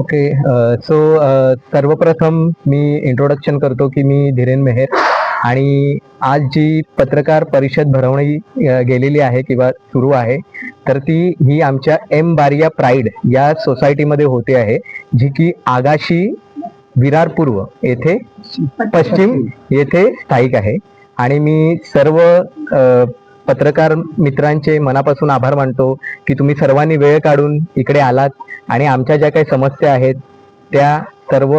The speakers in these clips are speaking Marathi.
ओके सो uh, uh, सर्वप्रथम मी इंट्रोडक्शन करतो की मी धीरेन मेहर आणि आज जी पत्रकार परिषद भरवणी गेलेली आहे किंवा सुरू आहे तर ती ही आमच्या एम बारिया प्राईड या सोसायटीमध्ये होते आहे जी की आगाशी विरार पूर्व येथे पश्चिम येथे स्थायिक आहे. आणि मी सर्व पत्रकार मित्रांचे मनापासून आभार मानतो की तुम्ही सर्वांनी वेळ काढून इकडे आलात आणि आमच्या ज्या काही समस्या आहेत त्या सर्व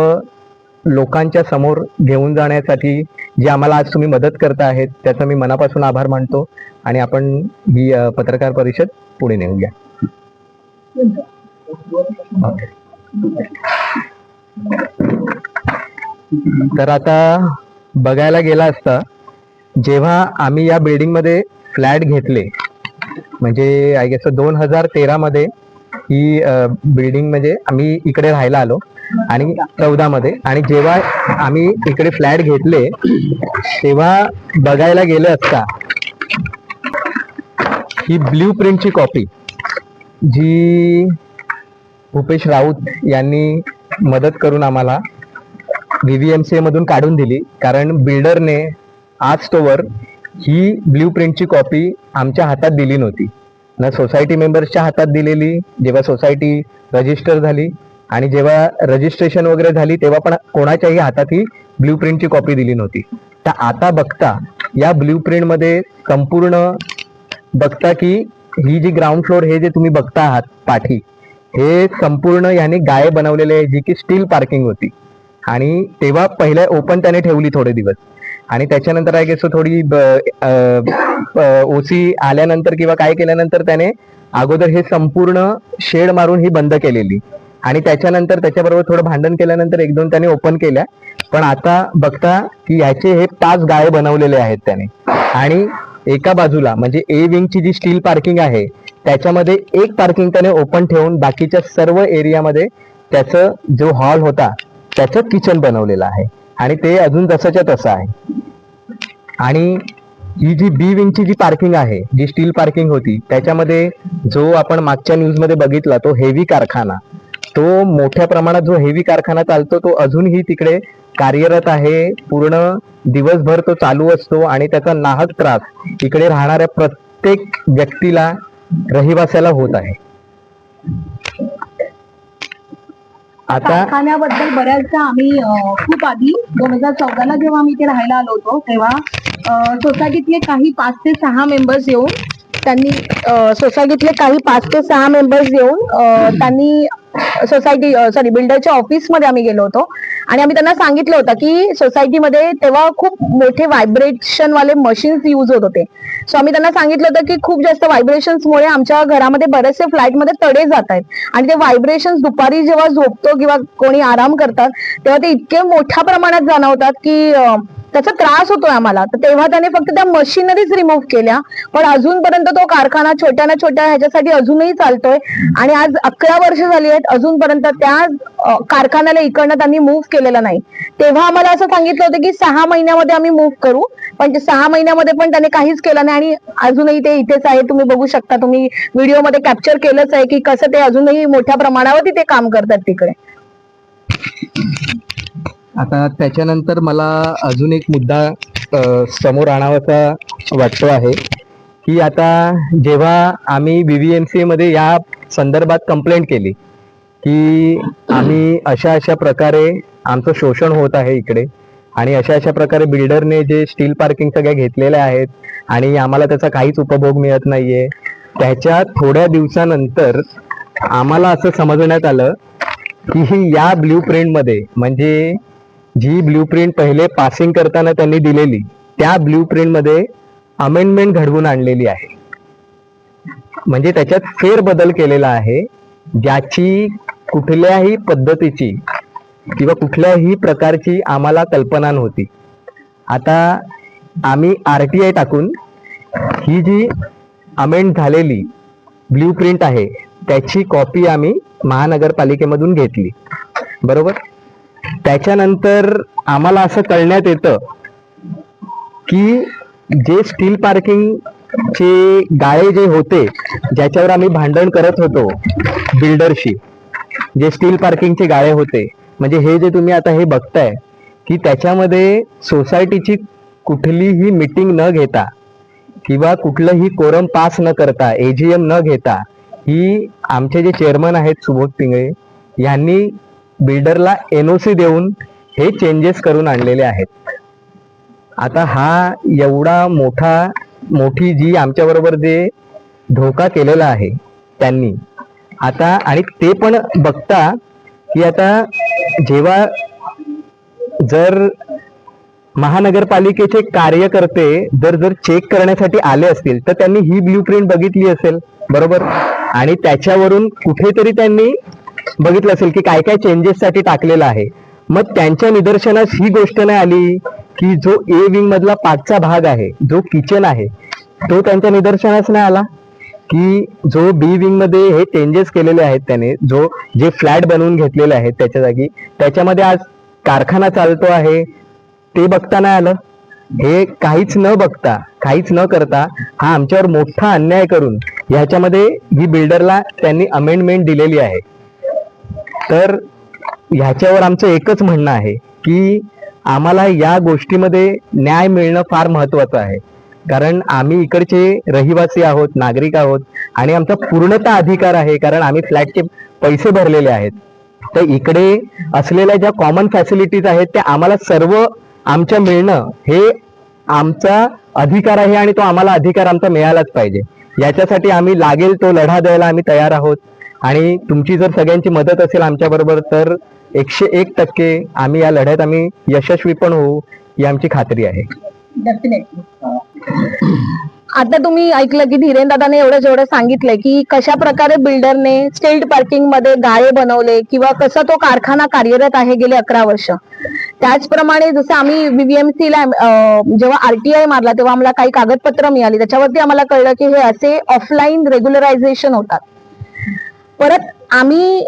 लोकांच्या समोर घेऊन जाण्यासाठी जी आम्हाला आज तुम्ही मदत करता आहेत त्याचा मी मनापासून आभार मानतो आणि आपण ही पत्रकार परिषद पुढे नेऊया. तर आता बघायला गेला असता जेव्हा आम्ही या बिल्डिंगमध्ये फ्लॅट घेतले. म्हणजे आय गेस दोन हजार तेरा मध्ये ही बिल्डिंग म्हणजे आम्ही इकडे राहायला आलो आणि चौदा मध्ये आणि जेव्हा आम्ही इकडे फ्लॅट घेतले तेव्हा बघायला गेले असता ही ब्ल्यू प्रिंटची कॉपी जी भूपेश राऊत यांनी मदत करून आम्हाला व्हीव्हीएमसीए मधून काढून दिली. कारण बिल्डरने आज तोवर ही ब्ल्यू प्रिंटची कॉपी आमच्या हातात दिली नव्हती. ना सोसायटी मेंबर्सच्या हातात दिलेली जेव्हा सोसायटी रजिस्टर झाली आणि जेव्हा रजिस्ट्रेशन वगैरे झाली तेव्हा पण कोणाच्याही हातात ही ब्ल्यू प्रिंटची कॉपी दिली नव्हती. तर आता बघता या ब्ल्यू प्रिंटमध्ये संपूर्ण बघता की ही जी ग्राउंड फ्लोर हे जे तुम्ही बघता आहात पाठी हे संपूर्ण याने गाय बनवलेले आहे जी की स्टील पार्किंग होती. आणि तेव्हा पहिल्या ओपन त्याने ठेवली थोडे दिवस. आणि त्याच्यानंतर आय गेस थोडी ओसी आल्यानंतर किंवा काय केल्यानंतर त्याने अगोदर हे संपूर्ण शेड मारून ही बंद केलेली. आणि त्याच्यानंतर त्याच्याबरोबर थोडं भांडण केल्यानंतर एक दोन त्याने ओपन केल्या. पण आता बघता की याचे हे पाच गाळे बनवलेले आहेत त्याने. आणि एका बाजूला म्हणजे ए विंगची जी स्टील पार्किंग आहे त्याच्यामध्ये एक पार्किंग त्याने ओपन ठेवून बाकीच्या सर्व एरियामध्ये त्याचं जो हॉल होता त्याचं किचन बनवलेलं आहे. आणि ते अजून तसंच्या तसं आहे. आणि ही जी बी विंगची जी पार्किंग आहे जी स्टील पार्किंग होती त्याच्यामध्ये जो आपण मागच्या न्यूजमध्ये बघितला तो हेवी कारखाना. तो मोठ्या प्रमाणात जो हेवी कारखाना चालतो तो अजूनही तिकडे कार्यरत आहे. पूर्ण दिवसभर तो चालू असतो आणि त्याचा नाहक त्रास इकडे राहणाऱ्या प्रत्येक व्यक्तीला रहिवासाला होत आहे. आता कारखान्याबद्दल बऱ्याचदा आम्ही अं, खूप आधी दोन हजार चौदाला जेव्हा आम्ही इथे राहायला आलो होतो तेव्हा अं, सोसायटीतले काही पाच ते सहा मेंबर्स येऊन त्यांनी अं, सोसायटीतले काही पाच ते सहा मेंबर्स येऊन अं, त्यांनी सोसायटी सॉरी बिल्डरच्या ऑफिसमध्ये आम्ही गेलो होतो. आणि आम्ही त्यांना सांगितलं होतं की सोसायटीमध्ये तेव्हा खूप मोठे व्हायब्रेशन वाले मशीन्स यूज होत होते. सो आम्ही त्यांना सांगितलं होतं की खूप जास्त व्हायब्रेशन्समुळे आमच्या घरामध्ये बरेचसे फ्लॅटमध्ये तडे जात आहेत. आणि ते व्हायब्रेशन्स दुपारी जेव्हा झोपतो किंवा कोणी आराम करतात तेव्हा ते इतके मोठ्या प्रमाणात जाणवतात की त्याचा त्रास होतोय आम्हाला. तर तेव्हा त्याने फक्त त्या मशीनरीच रिमूव्ह केल्या. पण अजूनपर्यंत तो कारखाना छोट्या ना छोट्या ह्याच्यासाठी अजूनही चालतोय. आणि आज अकरा वर्ष झाली आहेत अजूनपर्यंत त्या कारखान्याला इकडनं त्यांनी मूव्ह केलेलं नाही. तेव्हा आम्हाला असं सांगितलं होतं की सहा महिन्यामध्ये आम्ही मूव्ह करू. पण ते सहा महिन्यामध्ये पण त्याने काहीच केलं नाही आणि अजूनही ते इथेच आहे तुम्ही बघू शकता तुम्ही व्हिडिओमध्ये कॅप्चर केलंच आहे की कसं ते अजूनही मोठ्या प्रमाणावर तिथे काम करतात तिकडे. आता त्याच्यानंतर मला अजून एक मुद्दा समोर आणावासा वाटतो आहे की आता जेव्हा आम्ही व्हीव्हीएमसी मध्ये या संदर्भात कंप्लेंट केली की आम्ही अशा अशा प्रकारे आमचं शोषण होत आहे इकडे आणि अशा अशा प्रकारे बिल्डरने जे स्टील पार्किंग सगळ्या घेतलेल्या आहेत आणि आम्हाला त्याचा काहीच उपभोग मिळत नाहीये त्याच्या थोड्या दिवसानंतर आम्हाला असं समजण्यात आलं की ही या ब्ल्यू प्रिंटमध्ये म्हणजे जी ब्ल्यू प्रिंट पहिले पासिंग करताना त्यांनी दिलेली त्या ब्ल्यू प्रिंटमध्ये अमेंडमेंट घडवून आणलेली आहे. म्हणजे त्याच्यात फेरबदल केलेला आहे ज्याची कुठल्याही पद्धतीची किंवा कुठल्याही प्रकारची आम्हाला कल्पना नव्हती. आता आम्ही आरटीआय टाकून ही जी अमेंड झालेली ब्ल्यू प्रिंट आहे त्याची कॉपी आम्ही महानगरपालिकेमधून घेतली. बरोबर? त्याच्यानंतर आम्हाला असं कळण्यात येतं की जे स्टील पार्किंग चे गाळे जे होते ज्याच्यावर आम्ही भांडण करत होतो बिल्डरशी जे स्टील पार्किंगचे गाळे होते म्हणजे हे जे तुम्ही आता हे बघताय की त्याच्यामध्ये सोसायटीची कुठलीही मीटिंग न घेता किंवा कुठलंही कोरम पास न करता एजीएम न घेता ही आमचे जे चेअरमन आहेत सुबोध पिंगळे यांनी बिल्डरला एनओसी देऊन हे चेंजेस करून आणलेले आहेत. आता हा एवढा मोठा मोठी जी आमच्या बरोबर जे धोका केलेला आहे त्यांनी आता आणि ते पण बघता की आता जेव्हा जर महानगरपालिकेचे कार्यकर्ते जर जर चेक करण्यासाठी आले असतील तर त्यांनी ही ब्ल्यू प्रिंट बघितली असेल बरोबर? आणि त्याच्यावरून कुठेतरी त्यांनी बघितलं असेल की काय काय चेंजेस साठी टाकलेलं आहे. मग त्यांच्या निदर्शनास ही गोष्ट नाही आली की जो ए विंग मधला पाचचा भाग आहे जो किचन आहे तो त्यांच्या निदर्शनास नाही आला? की जो बी विंगमध्ये हे चेंजेस केलेले आहेत त्याने जो जे फ्लॅट बनवून घेतलेले आहेत त्याच्या जागी त्याच्यामध्ये आज कारखाना चालतो आहे ते बघता नाही आलं? हे काहीच न बघता काहीच न करता हा आमच्यावर मोठा अन्याय करून ह्याच्यामध्ये ही बिल्डरला त्यांनी अमेंडमेंट दिलेली आहे. तर ह्याच्यावर आमचं एकच म्हणणं आहे की आम्हाला या गोष्टीमध्ये न्याय मिळणं फार महत्वाचं आहे. कारण आम्ही इकडचे रहिवासी आहोत नागरिक आहोत आणि आमचा पूर्णतः अधिकार आहे कारण आम्ही फ्लॅटचे पैसे भरलेले आहेत. तर इकडे असलेल्या ज्या कॉमन फॅसिलिटीज आहेत त्या आम्हाला सर्व आमच्या मिळणं हे आमचा अधिकार आहे आणि तो आम्हाला अधिकार आमचा मिळालाच पाहिजे. याच्यासाठी आम्ही लागेल तो लढा द्यायला आम्ही तयार आहोत. आणि तुमची जर सगळ्यांची मदत असेल आमच्या बरोबर तर एकशे एक टक्के आम्ही या लढ्यात आम्ही यशस्वी पण होऊ ही आमची खात्री आहे. आता तुम्ही ऐकलं की धीरेन दादाने एवढं जेवढं सांगितलंय की कशा प्रकारे बिल्डरने स्टेट पार्किंगमध्ये गाळे बनवले किंवा कसं तो कारखाना कार्यरत आहे गेले अकरा वर्ष. त्याचप्रमाणे जसं आम्ही बीबीएमसी ला जेव्हा आरटीआय मारला तेव्हा आम्हाला काही कागदपत्र मिळाली. त्याच्यावरती आम्हाला कळलं की हे असे ऑफलाईन रेग्युलरायझेशन होतात. परत आम्ही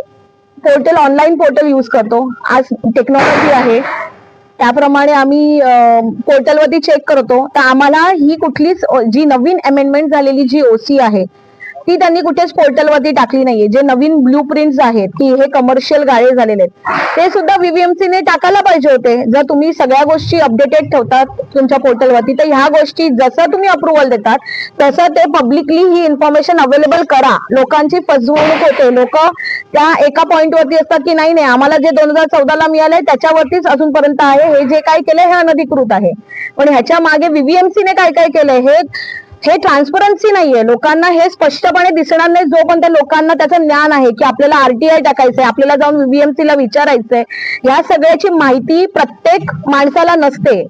पोर्टल ऑनलाईन पोर्टल यूज करतो. आज टेक्नॉलॉजी आहे. त्याप्रमाणे आम्ही पोर्टलवरती चेक करतो. तर आम्हाला ही कुठलीच जी नवीन अमेंडमेंट झालेली जी ओसी आहे ती त्यांनी कुठेच पोर्टलवरती टाकली नाहीये. जे नवीन ब्लू प्रिंट्स आहेत की हे कमर्शियल गाळे झालेले आहेत ते सुद्धा VVMC ने टाकायला पाहिजे होते. जर तुम्ही सगळ्या गोष्टी अपडेटेड ठेवतात तुमच्या पोर्टलवरती तर ह्या गोष्टी जसं तुम्ही अप्रुव्हल देतात तसं ते पब्लिकली ही इन्फॉर्मेशन अवेलेबल करा. लोकांची फसवणूक होते. लोक त्या एका पॉइंटवरती असतात की नाही नाही आम्हाला जे दोन हजार चौदाला मिळालंय त्याच्यावरतीच अजूनपर्यंत आहे. हे जे काय केलंय हे अनधिकृत आहे. पण ह्याच्या मागे व्हीव्हीएमसीने ने काय काय केलंय हे हे ट्रान्सपरन्सी नाहीये. लोकांना हे स्पष्टपणे दिसणार नाही जोपर्यंत लोकांना त्याचं ज्ञान आहे की आपल्याला आरटीआय टाकायचंय आपल्याला जाऊन VVMC ला विचारायचंय या सगळ्याची माहिती प्रत्येक माणसाला नसते.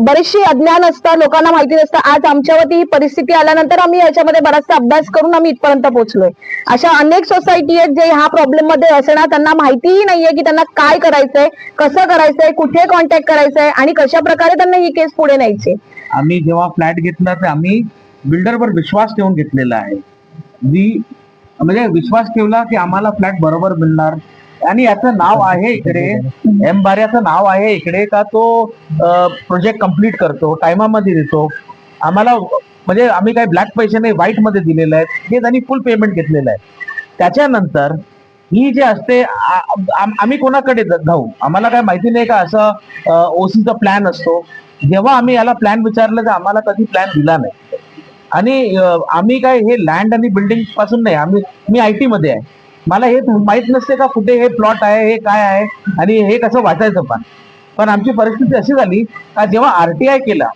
बरीचशी अज्ञान असतात लोकांना माहिती नसतं. आज आमच्यावरती ही परिस्थिती आल्यानंतर आम्ही याच्यामध्ये बराचसा अभ्यास करून आम्ही इथपर्यंत पोहोचलोय. अशा अनेक सोसायटी आहेत जे ह्या प्रॉब्लेममध्ये असणार त्यांना माहितीही नाहीये की त्यांना काय करायचंय कसं करायचंय कुठे कॉन्टॅक्ट करायचंय आणि कशा प्रकारे त्यांना ही केस पुढे न्यायची. आम्ही जेव्हा फ्लॅट घेतला तर आम्ही बिल्डरवर विश्वास ठेवून घेतलेला आहे. जी म्हणजे विश्वास ठेवला की आम्हाला फ्लॅट बरोबर मिळणार. आणि याचं नाव आहे इकडे एम बाऱ्याचं नाव आहे इकडे का तो प्रोजेक्ट कंप्लीट करतो टायमामध्ये देतो. आम्हाला म्हणजे आम्ही काही ब्लॅक पैसे नाही व्हाईटमध्ये दिलेले आहेत. हे त्यांनी फुल पेमेंट घेतलेलं आहे. त्याच्यानंतर ही जे असते आम्ही कोणाकडे जाऊ? आम्हाला काय माहिती नाही का असं ओसीचा प्लॅन असतो. जेव्हा आम्ही याला प्लॅन विचारलं तर आम्हाला कधी प्लॅन दिला नाही. आणि आम्ही काय हे लँड आणि बिल्डिंगपासून नाही आम्ही मी आय टी मध्ये आहे. मला हे माहीत नसते का कुठे हे प्लॉट आहे हे काय आहे आणि हे कसं वाचायचं पण. पण आमची परिस्थिती अशी झाली का जेव्हा आरटीआय केला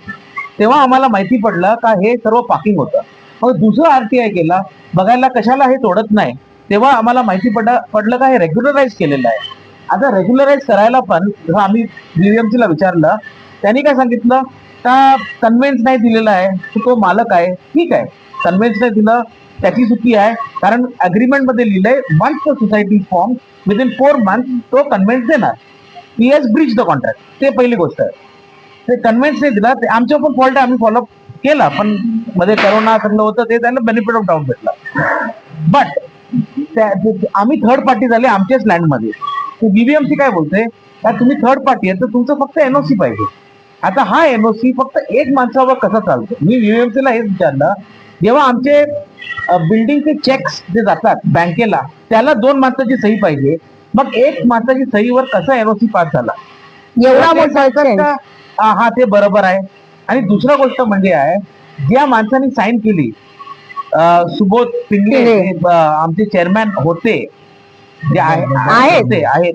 तेव्हा आम्हाला माहिती पडलं का हे सर्व पार्किंग होतं. मग दुसरं आरटीआय केला बघायला कशाला हे तोडत नाही तेव्हा आम्हाला माहिती पड पडलं का हे रेग्युलराईज केलेलं आहे. आता रेग्युलराईज करायला पण जेव्हा आम्ही BVMC ला विचारलं त्यांनी काय सांगितलं? का कन्व्हेन्स नाही दिलेला आहे तो तो मालक आहे ठीक आहे. कन्व्हेन्स नाही दिलं त्याची चुकी आहे. कारण अग्रीमेंटमध्ये लिहिलंय month society form within four month तो कन्व्हेन्स देणार. ही एस ब्रिज द कॉन्ट्रॅक्ट ते पहिली गोष्ट आहे. ते कन्व्हेन्स नाही दिला ते आमच्या पण फॉल्ट आहे आम्ही फॉलोअप केला पण मध्ये करोना सगळं होतं ते त्यांना बेनिफिट ऑफ डाऊट भेटला. बट आम्ही थर्ड पार्टी झाले आमच्याच लँडमध्ये. बीबीएमसी काय बोलते का तुम्ही थर्ड पार्टी आहे तर तुमचं फक्त एनओसी पाहिजे. आता हा एनओसी फक्त एक माणसावर कसा चालतो? मी UMC ला हेच विचारलं. जेव्हा आमचे बिल्डिंगचे चेक्स जे जातात बँकेला त्याला दोन माणसाची सही पाहिजे. मग एक माणसाची सहीवर कसा एनओसी पास झाला? एवढा ते मोठा हा ते बरोबर आहे. आणि दुसरा गोष्ट म्हणजे आहे ज्या माणसाने साईन केली सुबोध पिंगले आमचे चेअरमॅन होते. जे आहेत. होते आहेत.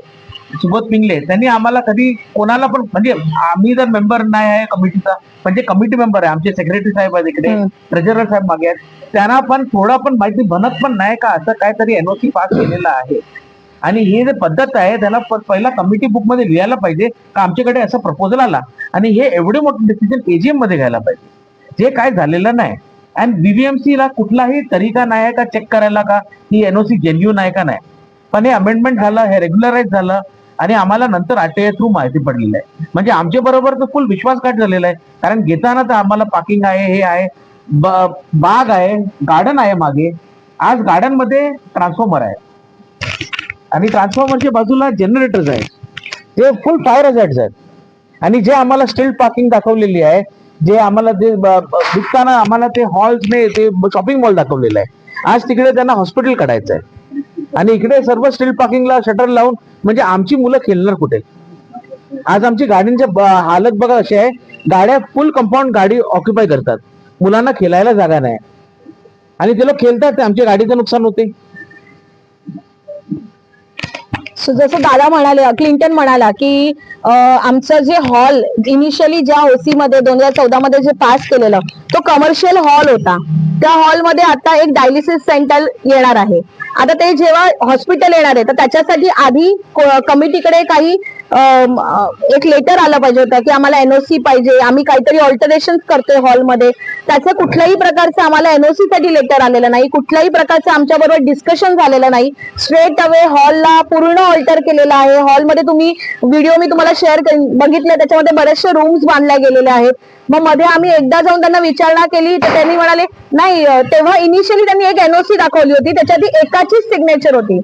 सुबोध पिंगले त्यांनी आम्हाला कधी कोणाला पण म्हणजे आम्ही जर मेंबर नाही आहे कमिटीचा म्हणजे कमिटी मेंबर आहे आमचे सेक्रेटरी साहेब आहेत इकडे. ट्रेझरर साहेब मागे आहेत त्यांना पण थोडा पण माहिती बनत पण नाही का? असं काहीतरी एनओसी पास केलेलं आहे. आणि ही जे पद्धत आहे त्याला पहिला कमिटी बुकमध्ये लिहायला पाहिजे का आमच्याकडे असं प्रपोजल आला? आणि हे एवढे मोठे डिसिजन एजीएममध्ये घ्यायला पाहिजे. जे काय झालेलं नाही. आणि बीबीएमसी ला कुठलाही तरीका नाही आहे का? चेक करायला का? ही एनओसी जेन्युन आहे का नाही? पण हे अमेंडमेंट झालं हे रेग्युलराईज झालं आणि आम्हाला नंतर आटे थ्रू माहिती पडलेली आहे. म्हणजे आमच्या बरोबर तर फुल विश्वासघात झालेला आहे. कारण घेताना तर आम्हाला पार्किंग आहे हे आहे बाग आहे गार्डन आहे मागे. आज गार्डनमध्ये ट्रान्सफॉर्मर आहे. आणि ट्रान्सफॉर्मरच्या बाजूला जनरेटर्स आहेत. ते फुल फायर हजार्ड्स आहेत. आणि जे आम्हाला स्ट्रीट पार्किंग दाखवलेली आहे जे आम्हाला ते विकताना आम्हाला ते हॉल्स ने ते शॉपिंग मॉल दाखवलेलं आहे. आज तिकडे त्यांना हॉस्पिटल काढायचं आहे. आणि इकडे सर्व स्ट्रीट पार्किंगला शटर लावून म्हणजे आमची मुलं खेळणार कुठे? आज आमची गाडींची हालत बघा अशी आहे. गाड्या फुल कंपाऊंड गाडी ऑक्युपाय करतात. मुलांना खेळायला जागा नाही. आणि ते लोक खेळतात आमच्या गाडीचं नुकसान होते. जसं दादा म्हणाले क्लिंटन म्हणाला की आमचं जे हॉल इनिशियली ज्या ओसी मध्ये दोन हजार चौदा मध्ये जे पास केलेलं तो कमर्शियल हॉल होता. त्या हॉलमध्ये आता एक डायलिसिस सेंटर येणार आहे. आता ते जेव्हा हॉस्पिटल येणार आहे तर त्याच्यासाठी आधी कमिटीकडे काही एक लेटर आलं पाहिजे होतं की आम्हाला एनओसी पाहिजे. आम्ही काहीतरी ऑल्टरेशन करतोय हॉलमध्ये त्याचं कुठल्याही प्रकारचं आम्हाला एनओसी साठी लेटर आलेलं नाही. कुठल्याही प्रकारचं आमच्या बरोबर डिस्कशन झालेलं नाही. स्ट्रेट अवे हॉलला पूर्ण ऑल्टर केलेला आहे. हॉलमध्ये तुम्ही व्हिडिओ मी तुम्हाला शेअर बघितले. त्याच्यामध्ये बरेचसे रूम्स बांधल्या गेलेले आहेत. मग मध्ये आम्ही एकदा जाऊन त्यांना विचारणा केली. तर त्यांनी म्हणाले नाही तेव्हा इनिशियली त्यांनी एक एनओसी दाखवली होती. त्याच्यात एकाचीच सिग्नेचर होती.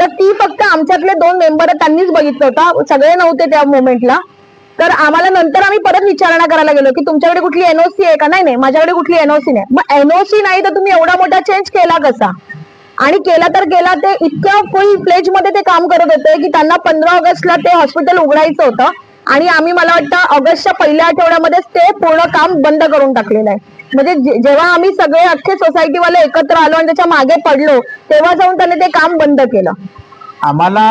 तर ती फक्त आमच्यातले दोन मेंबर त्यांनीच बघितलं होता. सगळे नव्हते त्या मोमेंटला तर आम्हाला नंतर आम्ही परत विचारणा करायला गेलो की तुमच्याकडे कुठली एनओसी आहे का? नाही नाही माझ्याकडे कुठली एनओसी नाही. मग एनओसी नाही तर तुम्ही एवढा मोठा चेंज केला कसा? आणि केला तर केला ते इतक्या फुल फ्लेजमध्ये ते काम करत होते की त्यांना पंधरा ऑगस्टला ते हॉस्पिटल उघडायचं होतं. आणि आम्ही मला वाटतं ऑगस्टच्या पहिल्या आठवड्यामध्येच ते पूर्ण काम बंद करून टाकलेलं आहे. म्हणजे जेव्हा आम्ही सगळे अख्खे सोसायटीवाले एकत्र आलो आणि त्याच्यामागे पडलो तेव्हा जाऊन त्याने ते काम बंद केलं. आम्हाला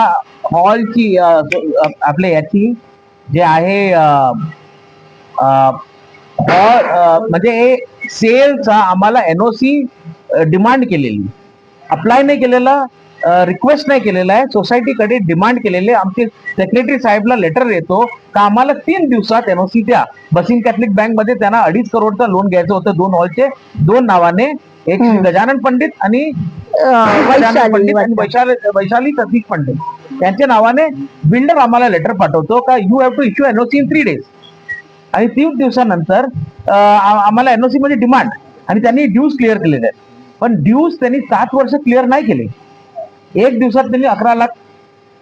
हॉलची आपल्या याची जे आहे हॉल म्हणजे सेलचा आम्हाला एनओसी डिमांड केलेली. अप्लाय नाही केलेला रिक्वेस्ट नाही केलेला आहे. सोसायटीकडे डिमांड केलेले आमचे सेक्रेटरी साहेबला लेटर येतो. का आम्हाला तीन दिवसात एनओसी द्या. बसिन कॅथलिक बँकमध्ये त्यांना अडीच करोडचं लोन घ्यायचं होतं. दोन हॉलचे दोन नावाने. एक गजानन पंडित आणि वैशाली पंडित आणि वाटतं. वैशाली वैशाली प्रतीक पंडित. त्यांच्या नावाने बिल्डर आम्हाला लेटर पाठवतो. का you have to issue NOC in three days आणि तीन दिवसानंतर आम्हाला एनओसी मध्ये डिमांड आणि त्यांनी ड्यूज क्लिअर केलेले आहेत. पण ड्यूज त्यांनी सात वर्ष क्लिअर नाही केले. एक दिवसात त्यांनी अकरा lakh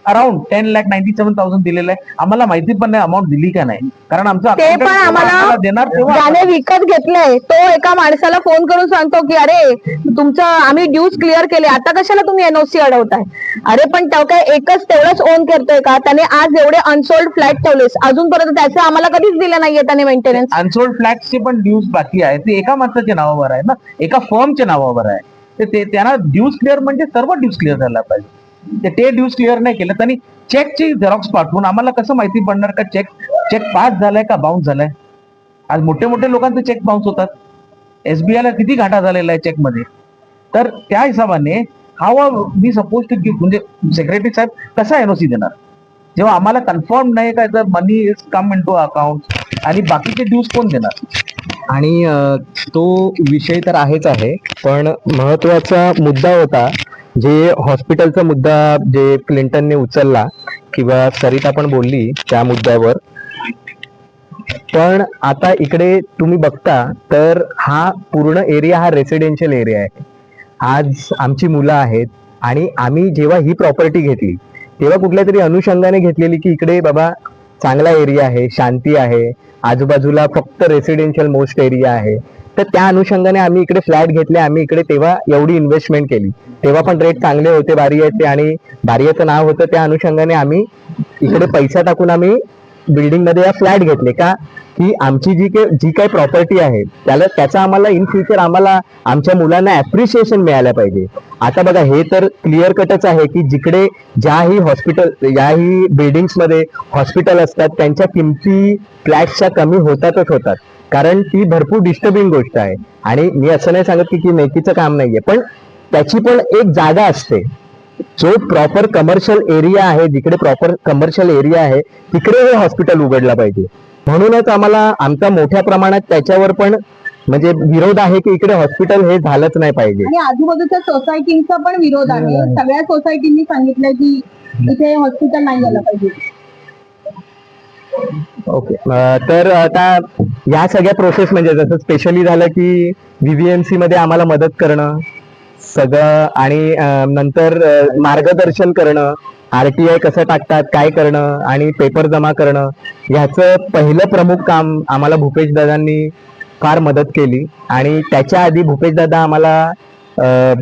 around ten lakh ninety seven thousand दिलेलं आहे. आम्हाला माहिती पण नाही अमाऊंट दिली का नाही. कारण आमचं ते पण जेव्हा आम्हाला देणार तेव्हा ज्याने विकत घेतलंय तो एका माणसाला फोन करून सांगतो की अरे तुमचं आम्ही ड्यूज क्लिअर केले. आता कशाला तुम्ही एनओसी अडवताय? अरे पण तो काय एकच तेवढंच ओन करतोय का? त्याने आज एवढे अनसोल्ड फ्लॅट ठेवलेस. अजूनपर्यंत त्याचे आम्हाला कधीच दिले नाहीये त्याने मेंटेनन्स अनसोल्ड फ्लॅटचे पण ड्यूज बाकी आहे. ते एका माणसाच्या नावावर आहे ना. एका फर्मच्या नावावर आहे. ते ते त्यांना ड्यूज क्लिअर म्हणजे सर्व ड्यूज क्लिअर झाला पाहिजे. ते ते ड्यूज क्लिअर नाही केलं त्यांनी चेकची झेरॉक्स पाठवून आम्हाला कसं माहिती पडणार का चेक चेक पास झालाय का बाउन्स झालाय? आज मोठे मोठे लोकांचे चेक बाउन्स होतात. एसबीआयला किती घाटा झालेला आहे चेकमध्ये तर त्या हिशोबाने हाव मी सपोज टू गिव्ह म्हणजे सेक्रेटरी साहेब कसा एनओसी देणार? जेव्हा आम्हाला कन्फर्म नाही काय तर money is come in to account आणि बाकीचे ड्यूज कोण देणार? आणि तो विषय तर आहेच आहे पण महत्त्वाचा मुद्दा होता जे हॉस्पिटलचा मुद्दा जे क्लिंटनने उचलला किंवा सरिता पण बोलली त्या मुद्द्यावर. पण आता इकडे तुम्ही बघता तर हा पूर्ण एरिया हा रेसिडेन्शियल एरिया आहे. आज आमची मुलं आहेत आणि आम्ही जेव्हा ही प्रॉपर्टी घेतली तेव्हा कुठल्या तरी अनुषंगाने घेतलेली की इकडे बाबा चांगला एरिया आहे शांती आहे. आजूबाजूला फक्त रेसिडेन्शियल मोस्ट एरिया आहे. तर त्या अनुषंगाने आम्ही इकडे फ्लॅट घेतले आम्ही इकडे तेव्हा एवढी इन्व्हेस्टमेंट केली. तेव्हा पण रेट चांगले होते बारियाचे आणि बारियाचं नाव होतं त्या अनुषंगाने आम्ही इकडे पैसा टाकून आम्ही बिल्डिंगमध्ये या फ्लॅट घेतले का? की आमची जी काही जी काही प्रॉपर्टी आहे त्याला त्याचा आम्हाला इन फ्युचर आम्हाला आमच्या मुलांना ऍप्रिशिएशन मिळायला पाहिजे. आता बघा हे तर क्लिअर कटच आहे की जिकडे ज्याही हॉस्पिटल ज्याही बिल्डिंग्समध्ये हॉस्पिटल असतात त्यांच्या किमती फ्लॅट्सच्या कमी होतातच होतात. कारण ती भरपूर डिस्टर्बिंग गोष्ट आहे. आणि मी असं नाही सांगत की की नेकीचं काम नाहीये. पण त्याची पण एक जागा असते. जो प्रॉपर कमर्शियल एरिया आहे जिकडे प्रॉपर कमर्शियल एरिया आहे तिकडे हे हॉस्पिटल उघडला पाहिजे. म्हणूनच आम्हाला आमचा मोठ्या प्रमाणात त्याच्यावर पण म्हणजे विरोध आहे की इकडे हॉस्पिटल हे झालंच नाही पाहिजे. आणि आजूबाजूच्या सोसायटींचा पण विरोध आहे. सगळ्या सोसायटींनी सांगितलंय की इथे हॉस्पिटल नाही झालं पाहिजे. ओके अं, तर आता या सगळ्या प्रोसेस म्हणजे जसं स्पेशली झालं की व्हीव्हीएमसी मध्ये आम्हाला मदत करणं सगळं आणि नंतर मार्गदर्शन करणं आरटीआय कसं टाकतात काय करणं आणि पेपर जमा करणं ह्याचं पहिलं प्रमुख काम आम्हाला भूपेश दादांनी फार मदत केली. आणि त्याच्या आधी भूपेश दादा आम्हाला ह्या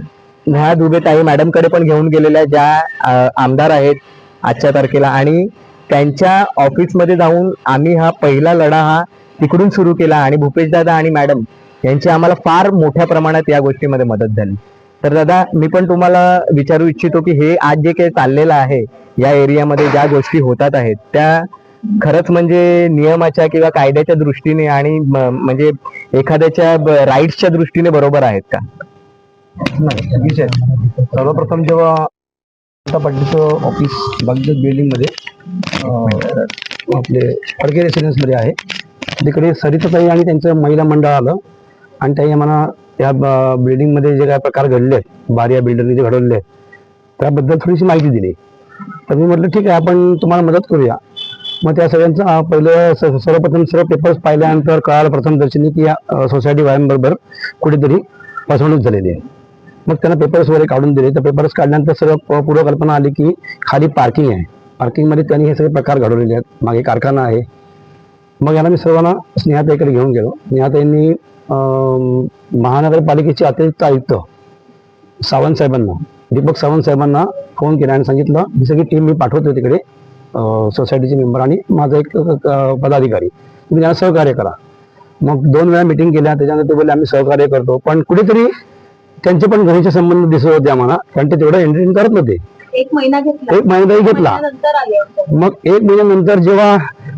नेहा दुबे ताई मॅडमकडे पण घेऊन गेलेल्या ज्या आमदार आहेत आजच्या तारखेला. आणि त्यांच्या ऑफिसमध्ये जाऊन आम्ही हा पहिला लढा हा तिकडून सुरू केला. आणि भूपेश दादा आणि मॅडम यांची आम्हाला फार मोठ्या प्रमाणात या गोष्टीमध्ये मदत झाली. तर दादा मी पण तुम्हाला विचारू इच्छितो की हे आज जे काही चाललेलं आहे या एरियामध्ये ज्या गोष्टी होतात आहेत त्या खरंच म्हणजे नियमाच्या किंवा कायद्याच्या दृष्टीने आणि म्हणजे एखाद्याच्या राईट्सच्या दृष्टीने बरोबर आहेत का? नाही विषय सर्वप्रथम जेव्हा पाटीलचं ऑफिस बागजत बिल्डिंगमध्ये आपले फडके रेसिडेन्समध्ये आहे. तिकडे सरिताताई आणि त्यांचं महिला मंडळ आलं. आणि त्याही आम्हाला या बिल्डिंगमध्ये जे काय प्रकार घडले आहेत बारिया बिल्डरने जे घडवले आहेत त्याबद्दल थोडीशी माहिती दिली. तर मी म्हटलं ठीक आहे आपण तुम्हाला मदत करूया. मग त्या सगळ्यांचं पहिलं सर्वप्रथम सर्व पेपर्स पाहिल्यानंतर कळालं प्रथम दर्शनी की या सोसायटी वाल्यांबरोबर कुठेतरी फसवणूक झालेली आहे. मग त्यांना पेपर्स वगैरे काढून दिले. तर पेपर्स काढल्यानंतर सर्व प- पूर्वकल्पना आली की खाली पार्किंग आहे. पार्किंगमध्ये त्यांनी हे सगळे प्रकार घडवलेले आहेत. मागे कारखाना आहे. मग याला मी सर्वांना स्नेहाताईकडे घेऊन गेलो. स्नेहाताईंनी महानगरपालिकेचे अतिरिक्त आयुक्त सावंत साहेबांना दीपक सावंत साहेबांना फोन केला आणि सांगितलं ही सगळी टीम मी पाठवतो तिकडे सोसायटीचे मेंबर आणि माझा एक पदाधिकारी. तुम्ही त्यांना सहकार्य करा. मग दोन वेळा मिटिंग केल्या त्याच्यानंतर ते बोलले आम्ही सहकार्य करतो. पण कुठेतरी त्यांचे पण घरीचे संबंध दिसत होते आम्हाला कारण ते तेवढं एंटरटेन करत नव्हते. एक महिना घेतला. एक घेतला. नंतर आले होते. मग एक महिन्यानंतर जेव्हा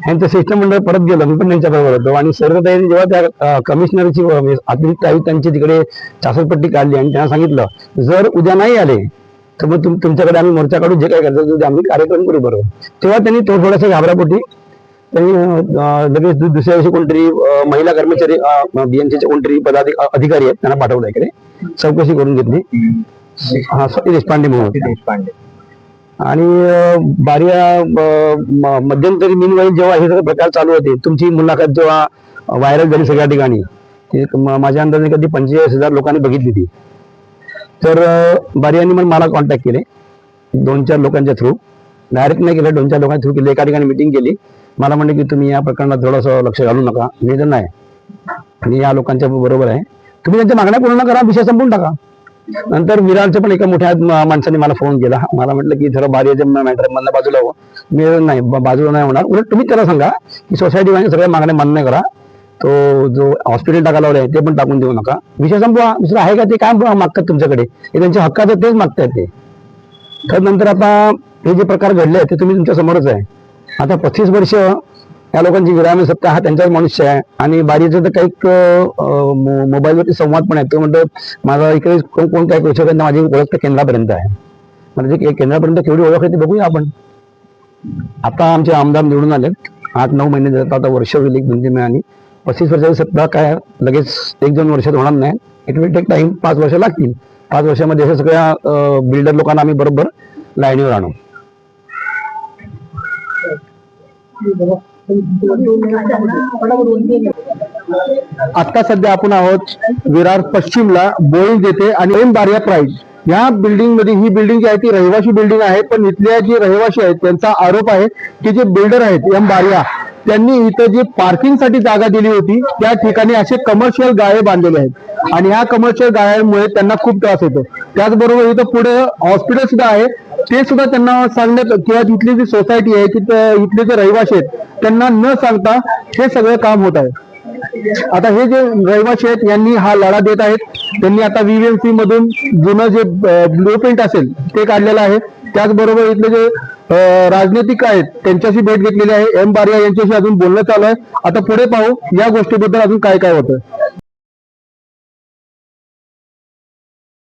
यांचं शिष्टमंडळ परत गेलं मी पण त्यांच्या बरोबर होतो. आणि सर्वताईने जेव्हा त्या कमिशनरची अतिरिक्त आयुक्तांची तिकडे चासरपट्टी काढली आणि त्यांना सांगितलं जर उद्या नाही आले तर मग तुम- तुमच्याकडे आम्ही मोर्चा काढू जे काय करतो ते आम्ही कार्यक्रम करू बरोबर. तेव्हा त्यांनी तो थोडासा घाबरापोटी त्यांनी लगेच दुसऱ्या दिवशी कोणतरी महिला कर्मचारी बीएमसीचे कोणतरी पदाधिक अधिकारी आहेत त्यांना पाठवलं इकडे. चौकशी करून घेतली. हा देशपांडे म्हणून. होते. देशपांडे आणि बारिया मध्यंतरी मिनवाईन जेव्हा हे सगळे प्रकार चालू होते तुमची मुलाखत जेव्हा व्हायरल झाली सगळ्या ठिकाणी माझ्या अंदाजे कधी पंचेचाळीस हजार लोकांनी बघितली ती. तर बारियांनी मग मला कॉन्टॅक्ट केले दोन चार लोकांच्या थ्रू डायरेक्ट नाही केलं दोन चार लोकांच्या थ्रू केले एका ठिकाणी मिटिंग केली. मला म्हणले की तुम्ही या प्रकरणात थोडंसं लक्ष घालू नका. मी तर नाही. आणि या लोकांच्या बरोबर आहे. तुम्ही त्यांच्या मागण्या पूर्ण करा विषय संपून टाका. नंतर विरारच्या पण एका मोठ्या माणसाने मला फोन केला. मला म्हटलं की जरा बारीच्या मॅटर मधल्या बाजूला हो. मी नाही बाजूला नाही होणार. उलट तुम्ही त्याला सांगा की सोसायटी वाले सगळ्या मागण्या मान्य करा. तो जो हॉस्पिटल टाकायला लावले ते पण टाकून देऊ नका. विषय संपवा. दुसरं आहे का ते? काय मागतात तुमच्याकडे? हे त्यांच्या हक्काचं तेच मागतायत ते. तर नंतर आता हे जे प्रकार घडले ते तुम्ही तुमच्या समोरच आहे. आता पस्तीस वर्ष या लोकांची विरामी सत्ता हा त्यांच्याच मनुष्य आहे. आणि बारीचं तर काही मोबाईलवरती संवाद पण आहे. तो म्हणतो माझा इकडे कोण कोण काय करू शकत माझी ओळख तर केंद्रापर्यंत आहे. म्हणजे केंद्रापर्यंत केवढी ओळख आहे ते बघूया आपण. आता आमचे आमदार निवडून आले आठ नऊ महिने जातात आता वर्ष होईल एक म्हणजे तीन पस्तीस वर्षाची सत्ता काय लगेच एक दोन वर्षात होणार नाही. इट विल टेक टाइम पाच वर्ष लागतील. पाच वर्षामध्ये अशा सगळ्या बिल्डर लोकांना आम्ही बरोबर लाईनीवर आणू. आता सध्या आपण आहोत विरार पश्चिमला बोईज येथे आणि एम बारिया प्राईज. या बिल्डिंगमध्ये ही बिल्डिंग जी आहे ती रहिवाशी बिल्डिंग आहे पण इथल्या जे रहिवाशी आहेत त्यांचा आरोप आहे की जे बिल्डर आहेत एम बारिया त्यांनी इथं जी पार्किंगसाठी जागा दिली होती त्या ठिकाणी असे कमर्शियल गाळे बांधलेले आहेत. आणि ह्या कमर्शियल गाळ्यांमुळे त्यांना खूप त्रास होतो. त्याचबरोबर इथं पुढे हॉस्पिटल सुद्धा आहे ते सुद्धा त्यांना सांगण्यात किंवा तिथली जी सोसायटी आहे की इथले जे रहिवासी आहेत त्यांना न सांगता हे सगळं काम होत आहे. आता हे जे रहिवासी आहेत यांनी हा लढा देत आहेत. त्यांनी आता व्हीएमसी मधून जुनं जे ब्लू प्रिंट असेल ते काढलेलं आहे. त्याचबरोबर इथले जे राजनैतिक आहेत त्यांच्याशी भेट घेतलेली आहे. एम बारिया यांच्याशी अजून बोलणं चालू आहे. आता पुढे पाहू या गोष्टीबद्दल अजून काय काय होतं.